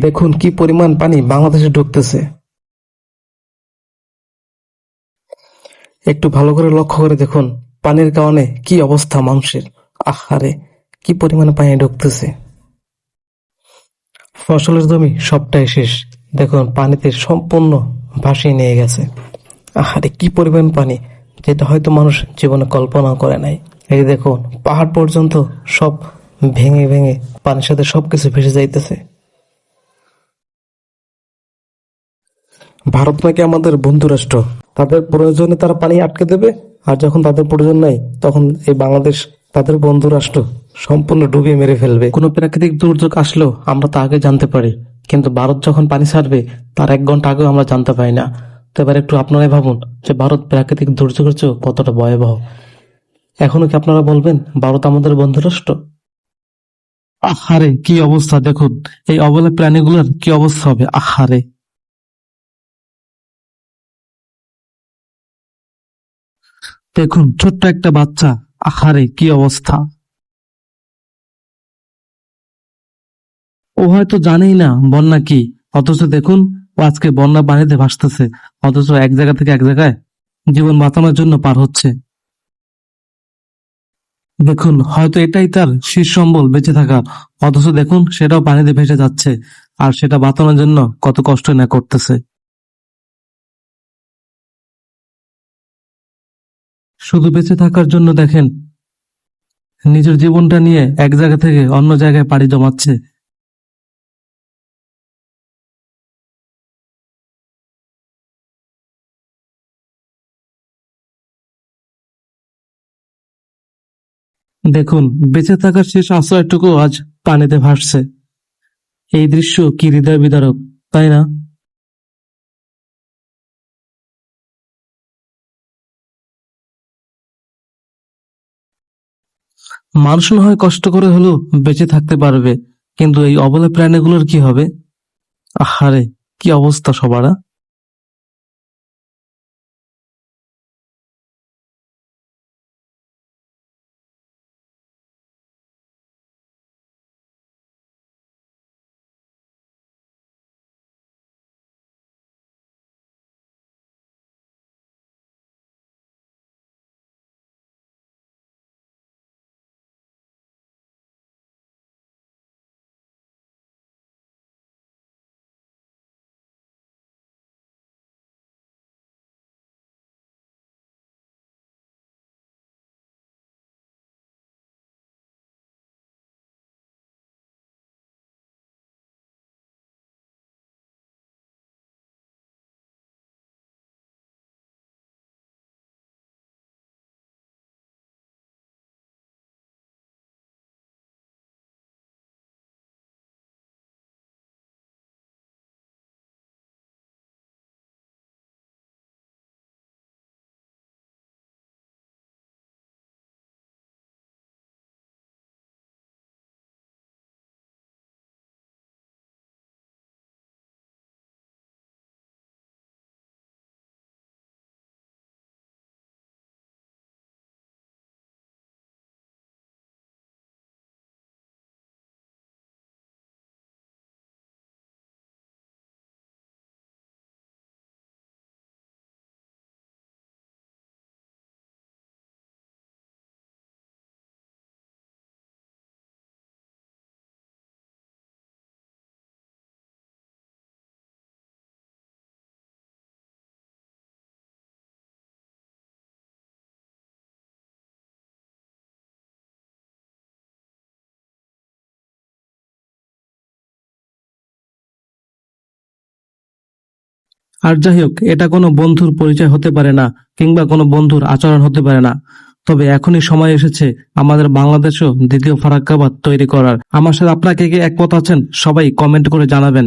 দেখুন কি পরিমাণ পানি বাংলাদেশে ঢুকতেছে। একটু ভালো করে লক্ষ্য করে দেখুন, পানির কারণে কি অবস্থা মানুষের। আহারে, কি পরিমাণে পানি ঢুকতেছে। ফসলের জমি সবটাই শেষ। দেখুন, পানিতে সম্পূর্ণ ভাসিয়ে নিয়ে গেছে। আহারে, কি পরিমাণ পানি, যেটা হয়তো মানুষ জীবনে কল্পনা করে নাই। এই দেখুন, পাহাড় পর্যন্ত সব ভেঙে ভেঙে পানির সাথে সবকিছু ভেসে যাইতেছে। ভারত নাকি আমাদের বন্ধু রাষ্ট্র। তাদের প্রয়োজনে তারা পানি আটকে দেবে আর যখন তাদের প্রয়োজন নাই তখন এই বাংলাদেশ তাদের বন্ধু রাষ্ট্র সম্পূর্ণ ডুবিয়ে মেরে ফেলবে। কোনো প্রাকৃতিক দুর্যোগ আসলেও আমরা তা আগে জানতে পারি কিন্তু ভারত যখন পানি ছাড়বে তার এক ঘণ্টা আগেও আমরা জানতে পারি না। তো এবার একটু আপনারাই ভাবুন যে ভারত প্রাকৃতিক দুর্যোগের চেয়েও কতটা ভয়াবহ। এখনও কি আপনারা বলবেন ভারত আমাদের বন্ধু রাষ্ট্র? আহারে কি অবস্থা দেখুন এই অবলা প্রাণীগুলোর কি অবস্থা হবে? আহারে। দেখুন, ছোট্ট একটা বাচ্চা। আহারে, কি অবস্থা। ও হয়তো জানেই না, বন্যা কি। অথচ দেখুন, ও আজকে বন্যা পানিতে ভাসতেছে। অথচ এক জায়গা থেকে এক জায়গায় জীবন বাঁচানোর জন্য পার হচ্ছে। দেখুন, হয়তো এটাই তার শীর্ষ সম্বল বেঁচে থাকার। অথচ দেখুন, সেটাও পানিতে ভেসে যাচ্ছে। আর সেটা বাঁচানোর জন্য কত কষ্ট না করতেছে। শুধু বেঁচে থাকার জন্য দেখেন, নিজের জীবনটা নিয়ে এক জায়গা থেকে অন্য জায়গায় পাড়ি জমাচ্ছে। দেখুন, বেঁচে থাকার শেষ আশ্রয়টুকু আজ পানিতে ভাসছে। এই দৃশ্য কি হৃদয় বিদারক তাই না? মানুষ না হয় কষ্ট করে হলেও বেঁচে থাকতে পারবে, কিন্তু এই অবলা প্রাণীগুলোর কি হবে? আহারে, কি অবস্থা সবার আর যাই হোক, এটা কোনো বন্ধুর পরিচয় হতে পারে না, কিংবা কোনো বন্ধুর আচরণ হতে পারে না। তবে এখনই সময় এসেছে আমাদের বাংলাদেশও দ্বিতীয় ফারাক্কাবাদ তৈরি করার। আমার সাথে আপনাকে কি একমত আছেন? সবাই কমেন্ট করে জানাবেন।